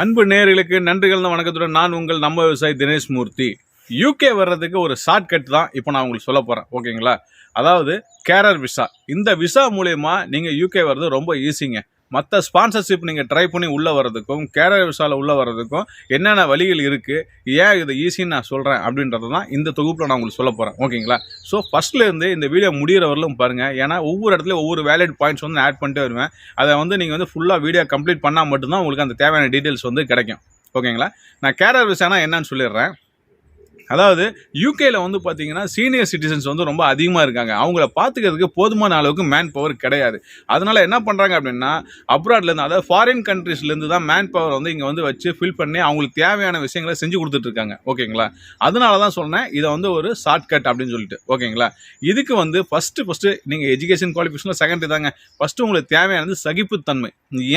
அன்பு நேர்களுக்கு நன்றிகள் வணக்கத்துடன் நான் உங்கள் நம்ம விவசாயி தினேஷ் மூர்த்தி. யூகே வர்றதுக்கு ஒரு ஷார்ட்கட் தான் இப்போ நான் உங்களுக்கு சொல்ல போகிறேன் ஓகேங்களா அதாவது கேரர் விசா. இந்த விசா மூலயமா நீங்கள் யூகே வர்றது ரொம்ப ஈஸிங்க மற்ற ஸ்பான்சர்ஷிப் நீங்கள் ட்ரை பண்ணி உள்ளே வர்றதுக்கும் கேரள விசாவில் உள்ளே வர்றதுக்கும் என்னென்ன வழிகள் இருக்குது ஏன் இது ஈஸின்னு நான் சொல்கிறேன் அப்படின்றது தான் இந்த தொகுப்பில் நான் உங்களுக்கு சொல்ல போகிறேன் ஓகேங்களா ஸோ ஃபஸ்ட்லேருந்து இந்த வீடியோ முடிகிற வரலும் பாருங்கள் ஏன்னா ஒவ்வொரு இடத்துலையும் ஒவ்வொரு வேலிட் பாயிண்ட்ஸ் வந்து ஆட் பண்ணிட்டே வருவேன். அதை வந்து நீங்கள் வந்து ஃபுல்லாக வீடியோ கம்ப்ளீட் பண்ணால் மட்டும்தான் உங்களுக்கு அந்த தேவையான டீட்டெயில்ஸ் வந்து கிடைக்கும். ஓகேங்களா நான் கேரள விசானா என்னன்னு சொல்லிடுறேன். அதாவது யூகேல வந்து பார்த்தீங்கன்னா சீனியர் சிட்டிசன்ஸ் வந்து ரொம்ப அதிகமாக இருக்காங்க. அவங்கள பார்த்துக்கிறதுக்கு போதுமான அளவுக்கு மேன் பவர் கிடையாது. அதனால என்ன பண்ணுறாங்க அப்படின்னா அப்ராட்லேருந்து அதாவது ஃபாரின் கண்ட்ரீஸ்லேருந்து தான் மேன் பவர் வந்து இங்கே வந்து வச்சு ஃபில் பண்ணி அவங்களுக்கு தேவையான விஷயங்களை செஞ்சு கொடுத்துட்ருக்காங்க ஓகேங்களா? அதனால தான் சொன்னேன் இதை வந்து ஒரு ஷார்ட்கட் அப்படின்னு சொல்லிட்டு. ஓகேங்களா? இதுக்கு வந்து ஃபஸ்ட்டு ஃபஸ்ட்டு நீங்கள் எஜுகேஷன் குவாலிஃபிகேஷனில் செகண்டரி தாங்க. ஃபஸ்ட்டு உங்களுக்கு தேவையானது சகிப்புத்தன்மை.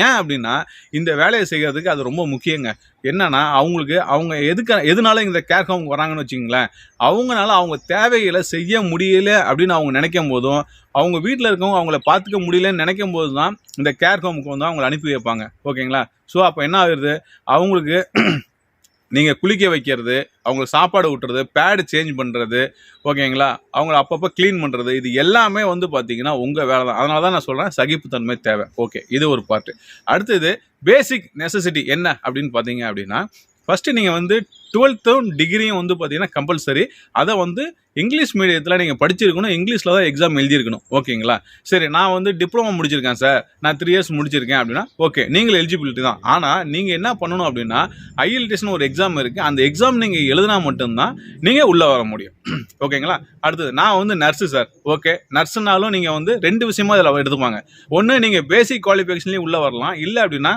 ஏன் அப்படின்னா இந்த வேலையை செய்கிறதுக்கு அது ரொம்ப முக்கியங்க. என்னன்னா அவங்களுக்கு அவங்க எதுக்கு எதனால இந்த கேர் ஹோம் வராங்கன்னு வச்சுங்களேன் அவங்களால அவங்க தேவைகளை செய்ய முடியல அப்படின்னு அவங்க நினைக்கும் போதும் அவங்க வீட்டில் இருக்கவங்க அவங்கள பார்த்துக்க முடியலன்னு நினைக்கும் போது தான் இந்த கேர் ஹோமுக்கு வந்து அவங்கள அனுப்பி வைப்பாங்க. ஓகேங்களா? ஸோ அப்போ என்ன ஆகுது? அவங்களுக்கு நீங்கள் குளிக்க வைக்கிறது அவங்களுக்கு சாப்பாடு ஊட்டுறது பேடு சேஞ்ச் பண்ணுறது ஓகேங்களா அவங்கள அப்பப்போ க்ளீன் பண்ணுறது இது எல்லாமே வந்து பார்த்தீங்கன்னா உங்கள் வேலை தான். அதனால தான் நான் சொல்கிறேன் சகிப்புத்தன்மை தேவை. ஓகே இது ஒரு பார்ட்டு அடுத்தது பேசிக் நெசசிட்டி என்ன அப்படின்னு பார்த்தீங்க அப்படின்னா ஃபஸ்ட்டு நீங்கள் வந்து டுவெல்த்தும் டிகிரியும் வந்து பார்த்தீங்கன்னா கம்பல்சரி அதை வந்து இங்கிலீஷ் மீடியத்தில் நீங்கள் படிச்சிருக்கணும். இங்கிலீஷில் தான் எக்ஸாம் எழுதியிருக்கணும். ஓகேங்களா சரி நான் வந்து டிப்ளமோ முடிச்சிருக்கேன் சார் நான் த்ரீ இயர்ஸ் முடிச்சிருக்கேன் அப்படின்னா ஓகே நீங்கள் எலிஜிபிலிட்டி தான். ஆனால் நீங்கள் என்ன பண்ணணும் அப்படின்னா ஐஎல்டிஎஸ்னு ஒரு எக்ஸாம் இருக்குது அந்த எக்ஸாம் நீங்கள் எழுதினா மட்டும்தான் நீங்கள் உள்ளே வர முடியும். ஓகேங்களா அடுத்தது நான் வந்து நர்ஸு சார் ஓகே நர்ஸுனாலும் நீங்கள் வந்து ரெண்டு விஷயமா இதில் எடுத்துப்பாங்க. ஒன்று நீங்கள் பேசிக் குவாலிஃபிகேஷன்லேயும் உள்ளே வரலாம். இல்லை அப்படின்னா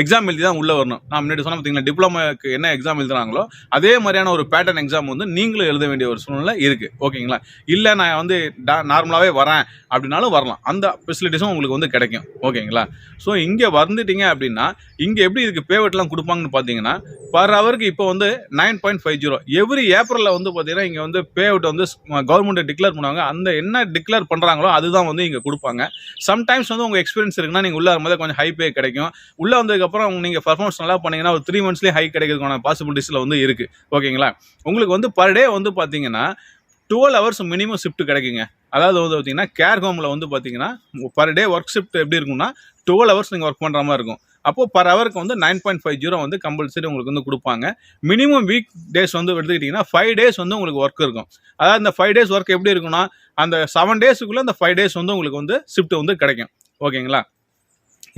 எக்ஸாம் எழுதி தான் உள்ளே வரணும். நான் முன்னாடி சொன்ன பார்த்தீங்கன்னா டிப்ளமோக்கு என்ன எக்ஸாம் எழுதுறாங்களோ அதே மாதிரியான ஒரு பேட்டர்ன் எக்ஸாம் வந்து நீங்களும் எழுத வேண்டிய ஒரு சூழ்நிலை இருக்குது ஓகேங்களா இல்லை நான் வந்து நார்மலாகவே வரேன் அப்படின்னாலும் வரலாம். அந்த ஃபெசிலிட்டிஸும் உங்களுக்கு வந்து கிடைக்கும். ஓகேங்களா ஸோ இங்கே வந்துட்டீங்க அப்படின்னா இங்கே எப்படி இதுக்கு பேவெட்லாம் கொடுப்பாங்கன்னு பார்த்தீங்கன்னா பர் ஹவருக்கு இப்போ வந்து nine point five zero every ஏப்ரலில் வந்து பார்த்தீங்கன்னா இங்கே வந்து பேஅவுட் வந்து கவர்மெண்ட் டிக்ளேர் பண்ணுவாங்க. அந்த என்ன டிக்ளேர் பண்ணுறாங்களோ அதுதான் வந்து இங்கே கொடுப்பாங்க. சம்டைம்ஸ் வந்து உங்கள் எக்ஸ்பீரியன்ஸ் இருக்குன்னா நீங்கள் உள்ளே வரும்போது கொஞ்சம் ஹை பே கிடைக்கும். உள்ளே வந்து அதுக்கப்புறம் நீங்கள் பர்ஃபார்மன்ஸ் நல்லா பண்ணீங்கன்னா ஒரு த்ரீ மந்த்ஸ்லேயே ஹை கிடைக்கிறதுக்கான பாசிபிலிட்டிஸில் வந்து இருக்குது ஓகேங்களா உங்களுக்கு வந்து பர் டே வந்து பார்த்தீங்கன்னா டுவெல் ஹவர்ஸ் மினிமம் ஷிஃப்ட் கிடைக்குங்க. அதாவது வந்து பார்த்தீங்கன்னா கேர் ஹோமில் வந்து பார்த்தீங்கன்னா பர் டே ஒர்க் ஷிஃப்ட் எப்படி இருக்கும்னா டுவெல் ஹவர்ஸ் நீங்கள் ஒர்க் பண்ணுற மாதிரி இருக்கும். அப்போது பர் ஹவருக்கு வந்து நைன் பாயிண்ட் ஃபைவ் ஜீரோ வந்து கம்பல்சரி உங்களுக்கு வந்து கொடுப்பாங்க. மினிமம் வீக் டேஸ் வந்து எடுத்துக்கிட்டிங்கன்னா ஃபைவ் டேஸ் வந்து உங்களுக்கு ஒர்க் இருக்கும். அதாவது இந்த ஃபைவ் டேஸ் ஒர்க் எப்படி இருக்கும்னா அந்த செவன் டேஸுக்குள்ளே அந்த ஃபைவ் டேஸ் வந்து உங்களுக்கு வந்து ஷிஃப்ட் வந்து கிடைக்கும். ஓகேங்களா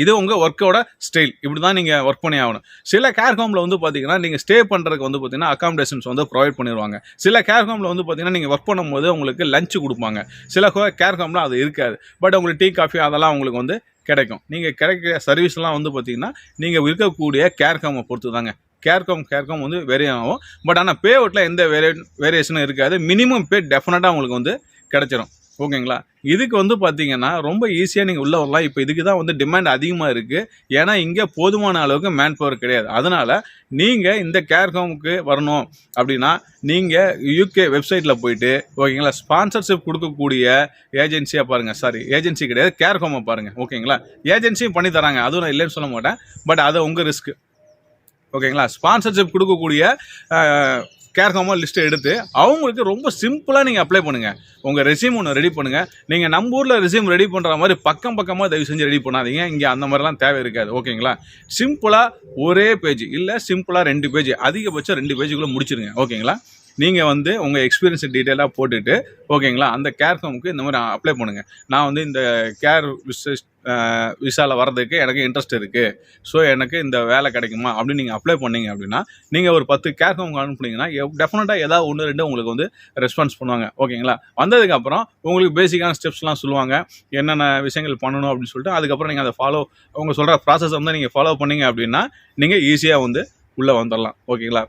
இது உங்கள் ஒர்க்கோட ஸ்டைல் இப்படி தான் நீங்கள் ஒர்க் பண்ணி ஆகணும். சில கேர் ஹோமில் வந்து பார்த்தீங்கன்னா நீங்கள் ஸ்டே பண்ணுறதுக்கு வந்து பார்த்தீங்கன்னா அகாமடேஷன்ஸ் வந்து ப்ரொவைட் பண்ணிடுவாங்க சில கேர் ஹோமில் வந்து பார்த்தீங்கன்னா நீங்கள் ஒர்க் பண்ணும்போது உங்களுக்கு லஞ்சு கொடுப்பாங்க. சில கேர் ஹோமில் அது இருக்காது. பட் உங்களுக்கு டீ காஃபி அதெல்லாம் உங்களுக்கு வந்து கிடைக்கும். நீங்கள் கிடைக்கிற சர்வீஸ்லாம் வந்து பார்த்தீங்கன்னா நீங்கள் இருக்கக்கூடிய கேர் ஹோமை பொறுத்து தாங்க கேர்காம் கேர்காம் வந்து வேரி ஆகும். பட் ஆனால் பே அவுட்டில் எந்த வேரிய வேரியேஷனும் இருக்காது. மினிமம் பே டெஃபினட்டாக உங்களுக்கு வந்து கிடச்சிரும். ஓகேங்களா? இதுக்கு வந்து பார்த்தீங்கன்னா ரொம்ப ஈஸியாக நீங்கள் உள்ளே வரலாம். இப்போ இதுக்கு தான் வந்து டிமாண்ட் அதிகமாக இருக்குது ஏன்னா இங்கே போதுமான அளவுக்கு மேன் பவர் கிடையாது. அதனால் நீங்கள் இந்த கேர் ஹோமுக்கு வரணும் அப்படின்னா நீங்கள் யூகே வெப்சைட்டில் போயிட்டு ஓகேங்களா ஸ்பான்சர்ஷிப் கொடுக்கக்கூடிய ஏஜென்சியாக பாருங்கள் சாரி ஏஜென்சி கிடையாது கேர் ஹோமை பாருங்கள் ஓகேங்களா? ஏஜென்சியும் பண்ணி தராங்க. அதுவும் நான் இல்லைன்னு சொல்ல மாட்டேன். பட் அது உங்கள் ரிஸ்க்கு ஓகேங்களா? ஸ்பான்சர்ஷிப் கொடுக்கக்கூடிய கேர்கமாக லிஸ்ட்டை எடுத்து அவங்களுக்கு ரொம்ப சிம்பிளாக நீங்கள் அப்ளை பண்ணுங்கள் உங்கள் ரெசியூம் ஒன்று ரெடி பண்ணுங்கள் நீங்கள் நம்ம ஊரில் ரெசியூம் ரெடி பண்ணுற மாதிரி பக்கம் பக்கமாக தயவு செஞ்சு ரெடி பண்ணாதீங்க. இங்கே அந்த மாதிரிலாம் தேவை இருக்காது. ஓகேங்களா சிம்பிளாக ஒரே பேஜ் இல்லை சிம்பிளாக ரெண்டு பேஜ் அதிகபட்சம் ரெண்டு பேஜுக்குள்ளே முடிச்சிருங்க. ஓகேங்களா நீங்கள் வந்து உங்கள் எக்ஸ்பீரியன்ஸ் டீட்டெயிலாக போட்டுட்டு ஓகேங்களா அந்த கேர் ஹோமுக்கு இந்த மாதிரி அப்ளை பண்ணுங்கள் நான் வந்து இந்த கேர் விசஸ் விசாவில் வர்றதுக்கு எனக்கு இன்ட்ரெஸ்ட் இருக்குது ஸோ எனக்கு இந்த வேலை கிடைக்குமா? அப்படின்னு நீங்கள் அப்ளை பண்ணீங்க அப்படின்னா நீங்கள் ஒரு பத்து கேர் ஹோம் அனுப்புனீங்கன்னா டெஃபினட்டாக ஏதாவது ஒன்று ரெண்டு உங்களுக்கு வந்து ரெஸ்பான்ஸ் பண்ணுவாங்க. ஓகேங்களா வந்ததுக்கப்புறம் உங்களுக்கு பேசிக்கான ஸ்டெப்ஸ்லாம் சொல்லுவாங்க. என்னென்ன விஷயங்கள் பண்ணணும் அப்படின்னு சொல்லிட்டு அதுக்கப்புறம் நீங்கள் அதை ஃபாலோ அவங்க சொல்கிற ப்ராசஸ் வந்து நீங்கள் ஃபாலோ பண்ணீங்க அப்படின்னா நீங்கள் ஈஸியாக வந்து உள்ளே வந்துடலாம் ஓகேங்களா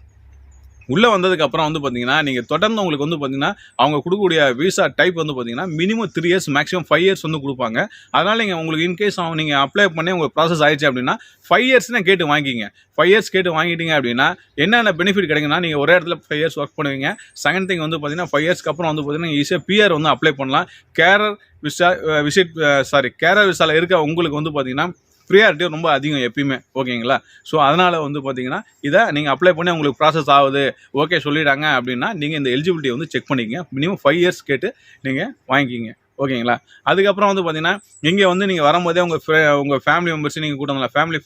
உள்ளே வந்ததுக்கு அப்புறம் வந்து பார்த்தீங்கன்னா நீங்கள் தொடர்ந்து உங்களுக்கு வந்து பார்த்தீங்கன்னா அவங்க கொடுக்கக்கூடிய விசா டைப் வந்து பார்த்தீங்கன்னா minimum three years maximum five years வந்து கொடுப்பாங்க. அதனால் நீங்கள் உங்களுக்கு இன்கேஸ் அவங்க நீங்கள் அப்ளை பண்ணி உங்களுக்கு ப்ராசஸ் ஆயிடுச்சு அப்படின்னா ஃபைவ் இயர்ஸ்னா கேட்டு வாங்கிக்கிங்க. ஃபைவ் இயர்ஸ் கேட்டு வாங்கிட்டீங்க அப்படின்னா என்னென்ன பெனிஃபிட் கிடைக்குன்னா நீங்கள் ஒரே இடத்துல ஃபைவ் இயர்ஸ் ஒர்க் பண்ணுவீங்க. செகண்ட் திங் வந்து பார்த்தீங்கன்னா ஃபைவ் இயர்ஸ்க்கு அப்புறம் வந்து பார்த்தீங்கன்னா ஈஸியாக பிஆர் வந்து அப்ளை பண்ணலாம். Carer visa visit sorry carer விசாவில் இருக்க உங்களுக்கு வந்து பார்த்தீங்கன்னா ப்ரியாரிட்டி ரொம்ப அதிகம் எப்பயுமே ஓகேங்களா? ஸோ அதனால் வந்து பார்த்தீங்கன்னா இதை நீங்கள் அப்ளை பண்ணி உங்களுக்கு ப்ராசஸ் ஆகுது. ஓகே சொல்லிட்டாங்க அப்படின்னா நீங்கள் இந்த எலிஜிபிலிட்டி வந்து செக் பண்ணிக்கங்க. மினிமம் ஃபைவ் இயர்ஸ் கேட்டு நீங்கள் வாங்கிக்கிங்க ஓகேங்களா? அதுக்கப்புறம் வந்து பார்த்தீங்கன்னா இங்கே வந்து நீங்கள் வரும்போதே உங்கள் உங்கள் ஃபேமிலி மெம்பர்ஸ் நீங்கள் கூட்டம் ஃபேமிலி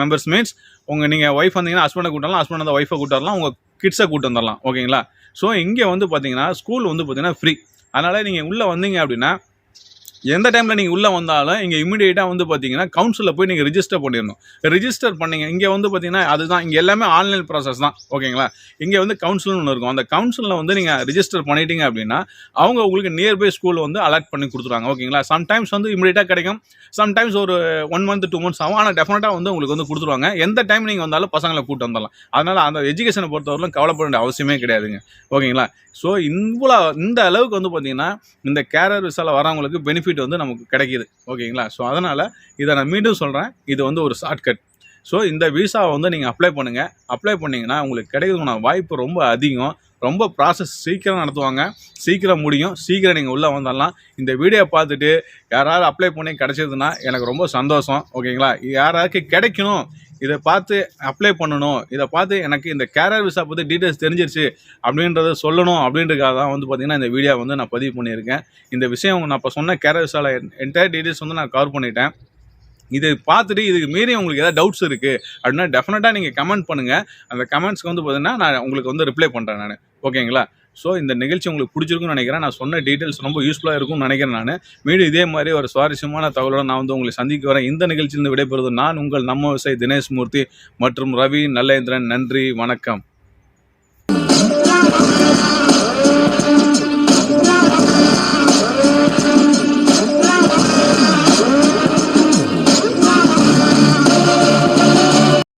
மெம்பர்ஸ் மீன்ஸ் உங்கள் நீங்கள் ஒய்ஃப் வந்தீங்கன்னா ஹஸ்பண்டை கூட்டலாம் ஹஸ்பண்ட் அந்த ஒய்ஃபை கூட்டு உங்கள் கிட்ஸை கூட்டு வந்துடலாம் ஓகேங்களா? ஸோ இங்கே வந்து பார்த்தீங்கன்னா ஸ்கூல் வந்து பார்த்தீங்கன்னா ஃப்ரீ அதனால் நீங்கள் உள்ளே வந்தீங்க அப்படின்னா எந்த டைமில் நீங்கள் உள்ளே வந்தாலும் இங்கே இமீடியேட்டாக வந்து பார்த்தீங்கன்னா கவுன்சிலில் போய் நீங்கள் ரிஜிஸ்டர் பண்ணிடணும். ரிஜிஸ்டர் பண்ணீங்க இங்கே வந்து பார்த்தீங்கன்னா அதுதான் இங்கே எல்லாமே ஆன்லைன் ப்ராசஸ் தான் ஓகேங்களா? இங்கே வந்து கவுன்சில்னு ஒன்று இருக்கும். அந்த கவுன்சிலில் வந்து நீங்கள் ரிஜிஸ்டர் பண்ணிட்டீங்க அப்படின்னா அவங்க உங்களுக்கு நியர்பை ஸ்கூல் வந்து அலாட் பண்ணி கொடுத்துருவாங்க ஓகேங்களா? சம்டைம்ஸ் வந்து இமீடியட்டாக கிடைக்கும். சம்டைம்ஸ் ஒரு ஒன் மந்த் டூ மந்த்ஸ் ஆகும். ஆனால் டெஃபினட்டாக வந்து உங்களுக்கு வந்து கொடுத்துருவாங்க. எந்த டைம் நீங்கள் வந்தாலும் பசங்களை கூட்டு வந்துடலாம். அதனால் அந்த எஜுகேஷனை பொறுத்தவரையிலும் கவலைப்பட வேண்டிய அவசியமே கிடையாதுங்க ஓகேங்களா? ஸோ இவ்வளோ இந்த அளவுக்கு வந்து பார்த்தீங்கன்னா இந்த கேரர் விசால வரவங்களுக்கு பெனிஃபிட் வந்து நமக்கு கிடைக்கிது. ஓகேங்களா? ஸோ அதனால் இதை நான் மீண்டும் சொல்கிறேன் இது வந்து ஒரு ஷார்ட்கட் ஸோ இந்த விசாவை வந்து நீங்கள் அப்ளை பண்ணுங்கள் அப்ளை பண்ணிங்கன்னா உங்களுக்கு கிடைக்கிறதுக்கான வாய்ப்பு ரொம்ப அதிகம். ரொம்ப ப்ராசஸ் சீக்கிரம் நடத்துவாங்க. சீக்கிரம் முடியும். சீக்கிரம் நீங்கள் உள்ளே வந்துடலாம் இந்த வீடியோ பார்த்துட்டு யாராவது அப்ளை பண்ணி கிடச்சதுன்னா எனக்கு ரொம்ப சந்தோஷம். ஓகேங்களா யாராருக்கு கிடைக்கணும். இதை பார்த்து அப்ளை பண்ணணும். இதை பார்த்து எனக்கு இந்த கேரியர் விசா பற்றி டீட்டெயில்ஸ் தெரிஞ்சிருச்சு அப்படின்றத சொல்லணும் அப்படின்றதுக்காக தான் வந்து பார்த்தீங்கன்னா இந்த வீடியோ வந்து நான் பதிவு பண்ணியிருக்கேன். இந்த விஷயம் நான் இப்போ சொன்ன கேரியர் விசாவில் என்டையர் டீட்டெயில்ஸ் வந்து நான் கவர் பண்ணிட்டேன். இது பார்த்துட்டு இதுக்கு மீறி உங்களுக்கு ஏதாவது டவுட்ஸ் இருக்குது அப்படின்னா டெஃபினட்டாக நீங்கள் கமெண்ட் பண்ணுங்கள் அந்த கமெண்ட்ஸ்க்கு வந்து பார்த்தீங்கன்னா நான் உங்களுக்கு வந்து ரிப்ளை பண்ணுறேன் நான். ஓகேங்களா? ஸோ இந்த நிகழ்ச்சி உங்களுக்கு பிடிச்சிருக்குன்னு நினைக்கிறேன். நான் சொன்ன டீட்டெயில்ஸ் ரொம்ப யூஸ்ஃபுல்லாக இருக்கும்னு நினைக்கிறேன் நான். மீண்டும் இதே மாதிரி ஒரு சுவாரஸ்யமான தகவலோடு நான் வந்து உங்களை சந்திக்க வரேன். இந்த நிகழ்ச்சியிலிருந்து விடைபெறுவது நான் உங்கள் நம்ம விவசாயி தினேஷ் மூர்த்தி மற்றும் ரவி நல்லேந்திரன். நன்றி வணக்கம்.